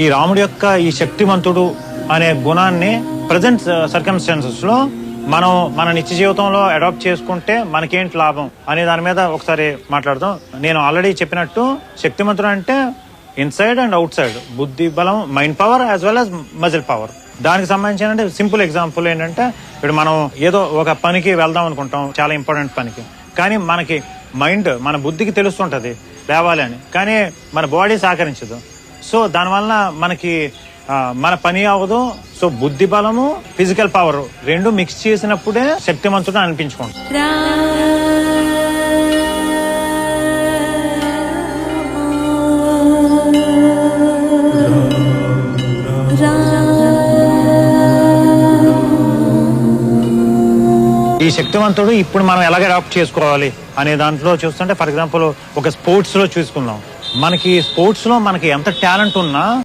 ఈ రాముడి యొక్క ఈ శక్తివంతుడు అనే గుణాన్ని ప్రజెంట్ సర్కమ్స్టాన్సెస్ uh, లో మనం మన నిత్య జీవితంలో అడాప్ట్ చేసుకుంటే మనకేంటి లాభం అనే దాని మీద ఒకసారి మాట్లాడదాం. నేను ఆల్రెడీ చెప్పినట్టు శక్తివంతుడు అంటే ఇన్సైడ్ అండ్ అవుట్ సైడ్ బుద్ధి బలం mind power as well as muscle power దానికి సంబంధించిన సింపుల్ ఎగ్జాంపుల్ ఏంటంటే ఇప్పుడు మనం ఏదో ఒక పనికి వెళ్దాం అనుకుంటాం చాలా ఇంపార్టెంట్ పనికి. కానీ మనకి మైండ్ మన బుద్ధికి తెలుస్తుంటుంది లేవాలి అని. కానీ మన బాడీ సహకరించదు. సో దానివల్ల మనకి మన పని అవ్వదు. సో బుద్ధి బలము ఫిజికల్ పవర్ రెండు మిక్స్ చేసినప్పుడే శక్తివంతుడు అనిపించుకుంటాం ఈ శక్తివంతుడు ఇప్పుడు మనం ఎలాగ అడాప్ట్ చేసుకోవాలి అనే దాంట్లో చూస్తుంటే ఫర్ ఎగ్జాంపుల్ ఒక స్పోర్ట్స్లో చూసుకుందాం. మనకి స్పోర్ట్స్లో మనకి ఎంత టాలెంట్ ఉన్నా